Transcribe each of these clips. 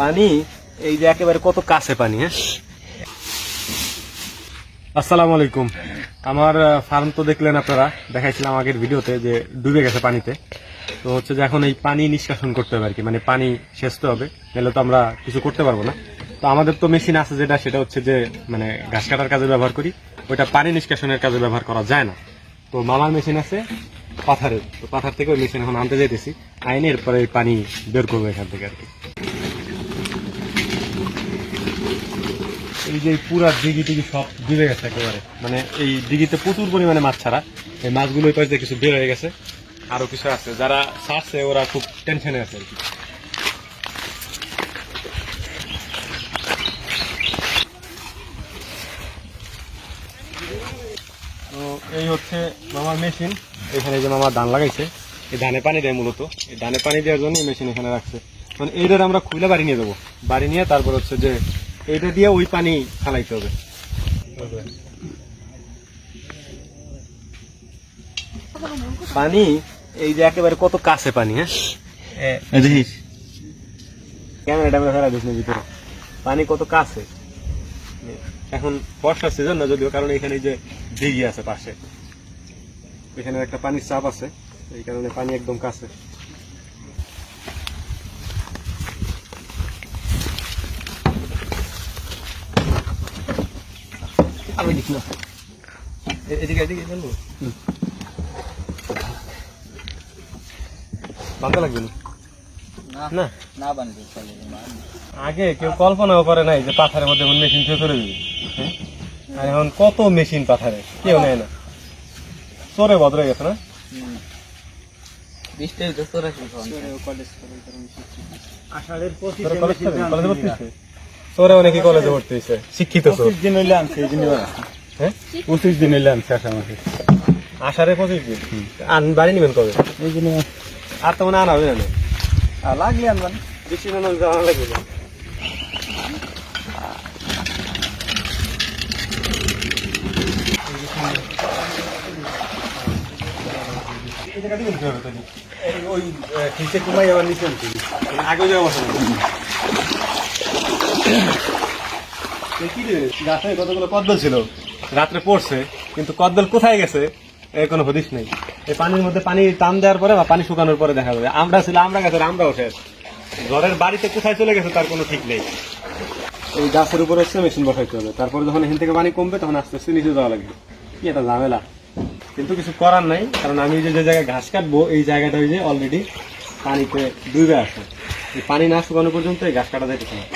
পানি, এই যে একেবারে কত কাছে পানি হ্যাঁ? আসসালামু আলাইকুম। আমার ফার্ম তো দেখলেন আপনারা, দেখাইছিলাম আগের ভিডিওতে যে ডুবে গেছে পানিতে। তো হচ্ছে যে এখন এই পানি নিষ্কাশন করতে হবে আর কি মানে পানি সেচতে হবে, নাহলে তো আমরা কিছু করতে পারব না। তো আমাদের তো মেশিন আছে যেটা, সেটা হচ্ছে যে মানে ঘাস কাটার কাজে ব্যবহার করি, ওইটা পানি নিষ্কাশনের কাজে ব্যবহার করা যায় না। তো মামার মেশিন আছে পাথারের। তো পাথার থেকে ওই মেশিন এখন আনতে যেতেছি আইনে এরপরে এই পানি বের করব এখান থেকে আর কি। এই যে পুরা দিঘি টিঘি সব ডুবে গেছে একেবারে। মানে এই দিঘিতে প্রচুর পরিমাণে মাছ ছাড়া। এই মাছগুলো পাশ কিছু বের হয়ে গেছে। আরও কিছু আছে। যারা ছাড়ছে ওরা খুব টেনশনে আছে আর কি তো এই হচ্ছে মামার মেশিন এখানে যে মামা ধান লাগাইছে এই ধানে পানি দেয় মূলত। এই ধানে পানি দেওয়ার জন্য মেশিন এখানে রাখছে। মানে এইটার আমরা খুলে বাড়ি নিয়ে যাব। বাড়ি নিয়ে তারপর হচ্ছে যে এইটা দিয়ে ওই পানি ফালাইতে হবে। পানি এই যে একেবারে কত কাছে পানি হ্যাঁ? দেখিস ক্যামেরাটা আমরা ফেলা দিস ভিতরে। পানি কত কাছে? এখন বর্ষার সিজন না যদিও কারণ এখানে যে দিঘি আছে পাশে। এখানে একটা পানির চাপ আছে এই কারণে পানি একদম কাছে। আমি দেখি না। এদিকে এদিকে জানব বান্ধা লাগবে না? না না? বানিয়ে আগে কেউ কল্পনাও করে নাই যে পাথারের মধ্যে মেশিন চলে যাবে? আর এখন কত মেশিন পাথারে কেউ নেয় না। চোরে ভদ্র গেছে না? তোরা কলেজ ভর্তি হইছে? তোরা অনেকে কলেজে ভর্তি হয়েছে? শিক্ষিত দিন হইলে আনছে এই হ্যাঁ? পঁচিশ দিন হইলে আনছে মাসে আষাঢ়ে পঁচিশ দিন? আন বাড়ি নিবেন কবে? এই জন্য আর তো মনে আনা হবে না। লাগলে আনবান। বেশি মনে জানা লাগবে না। ওই নিচে কুমাই আবার নিচে আনছে আগে যাওয়া বসে কি রে? গাছে কতগুলো কদ্দল ছিল? রাত্রে পড়ছে কিন্তু কদ্দল কোথায় গেছে? এর কোনো হদিস নেই। এই পানির মধ্যে পানি টান দেওয়ার পরে বা পানি শুকানোর পরে দেখা যাবে। আমরা ছিল আমরা গেছে আমরাও শেষ। ঘরের বাড়িতে কোথায় চলে গেছে তার কোনো ঠিক নেই। এই গাছের উপরে হচ্ছে মেশিন বসাইতে হবে। তারপরে যখন এখান থেকে পানি কমবে তখন আস্তে আস্তে নিচে যাওয়া লাগবে। কি এটা ঝামেলা। কিন্তু কিছু করার নাই, কারণ আমি যে জায়গায় ঘাস কাটবো, এই জায়গাটা ওই যে অলরেডি পানিতে ডুবে আছে। এই পানি না শুকানো পর্যন্ত এই ঘাস কাটা যাইতেছে না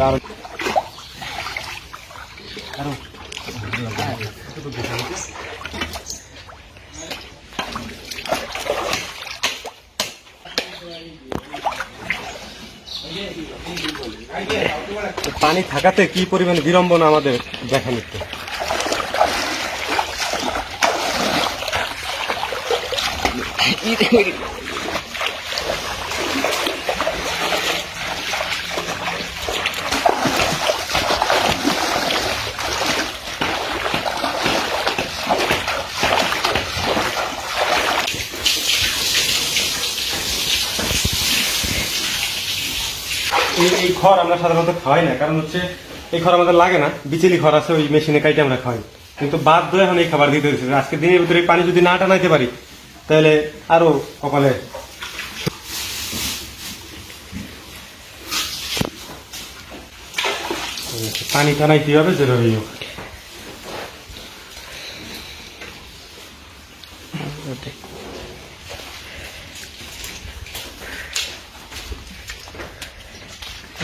দারুণ পানি থাকাতে কি পরিমাণ বিড়ম্বনা আমাদের দেখা নিচ্ছে? এই খড় আমরা সাধারণত খাওয়াই না, কারণ হচ্ছে এই খড় আমাদের লাগে না। বিচেলি খড় আছে, ওই মেশিনে কাইটে আমরা খাওয়াই। কিন্তু বাধ্য এখন এই খাবার দিতে হয়েছে। আজকে দিনের ভিতরে পানি যদি না টানাইতে পারি, তাহলে আরও কপালে পানি টানাইতে হবে, জরুরি। হোক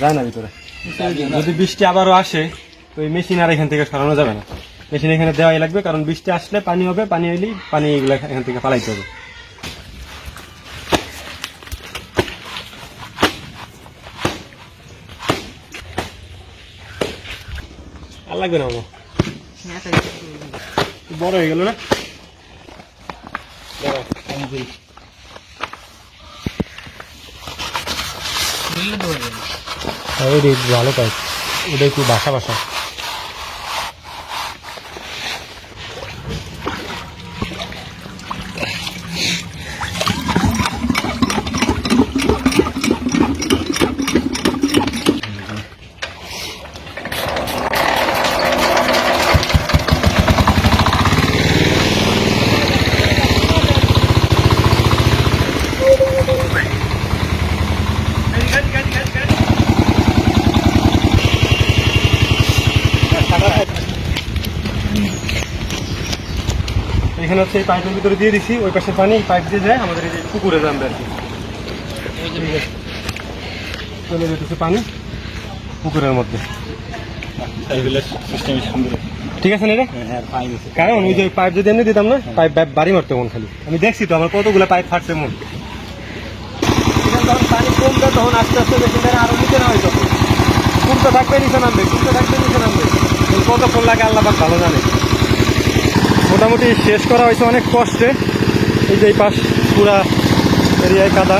যায় না ভিতরে। যদি বৃষ্টি আবারও আসে তো এই মেশিন আর এখান থেকে সরানো যাবে না। মেশিন এখানে দেওয়াই লাগবে কারণ বৃষ্টি আসলে পানি হবে পানি এলেই পানি এগুলো এখান থেকে পালাইতে হবে। আর লাগবে না আমার বড় হয়ে গেল না দাঁড়াও, আমি দিই। হ্যাঁ, ওইটা একটু ভালো কাজ। ওটা একটু বাসা বাসা। এখানে হচ্ছে এই পাইপের ভিতরে দিয়ে দিছি, ওই পাশে পানি, পাইপ দিয়ে যায়, আমাদের এই যে পুকুরে নামবে আর কি। চলে যেতেছে পানি পুকুরের মধ্যে। ঠিক আছে না রে? হ্যাঁ কারণ ওই যে পাইপ যদি এমনি দিতাম না, পাইপ বাড়ি মারতো মন খালি। আমি দেখছি তো, আমার কতগুলো পাইপ ফাটছে মন। যখন পানি কমবে তখন আস্তে আস্তে মেশিনটা আরও নিচে নেওয়া হইতো কমতে থাকবে, নিচে নামবে কমতে থাকবে, নিচে নামবে। কতক্ষণ লাগে আল্লাহ ভালো জানে। মোটামুটি শেষ করা হয়েছে অনেক কষ্টে। এই যে এই পাশ পুরা এরিয়ায় কাদা।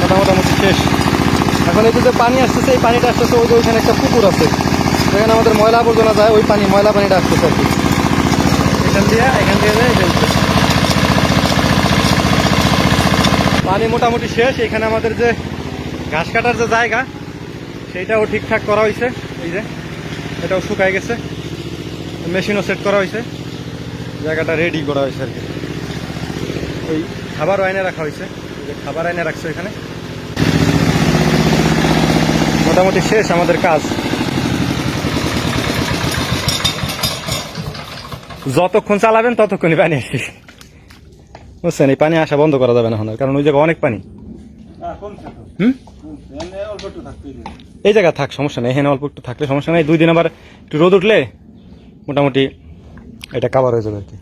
কাদা মোটামুটি শেষ। এখন এই যে পানি আসতেছে, এই পানিটা আসতেছে ওই যে ওইখানে একটা পুকুর আছে। যেখানে আমাদের ময়লা আবর্জনা যায়, ওই পানি, ময়লা পানিটা আসতেছে আর কি। এখান দিয়ে এখান দিয়ে। পানি মোটামুটি শেষ। এখানে আমাদের যে ঘাস কাটার যে জায়গা, সেইটাও ঠিকঠাক করা হয়েছে। এই যে, এটাও শুকায় গেছে। মেশিনও সেট করা হয়েছে। জায়গাটা রেডি করা হয়েছে আর কি। ওই খাবার আইনে রাখা হয়েছে। যে খাবার আইনে রাখছে এখানে। মোটামুটি শেষ আমাদের কাজ। যতক্ষণ চালাবেন ততক্ষণই পানি আসি বুঝছেন এই পানি আসা বন্ধ করা যাবে না এখন কারণ ওই জায়গায় অনেক পানি। হুম? এই জায়গা থাক সমস্যা নেই এখানে অল্প একটু থাকলে সমস্যা নেই। দুই দিন আবার একটু রোদ উঠলে মোটামুটি এটা কাভার হয়ে যাবে আর কি।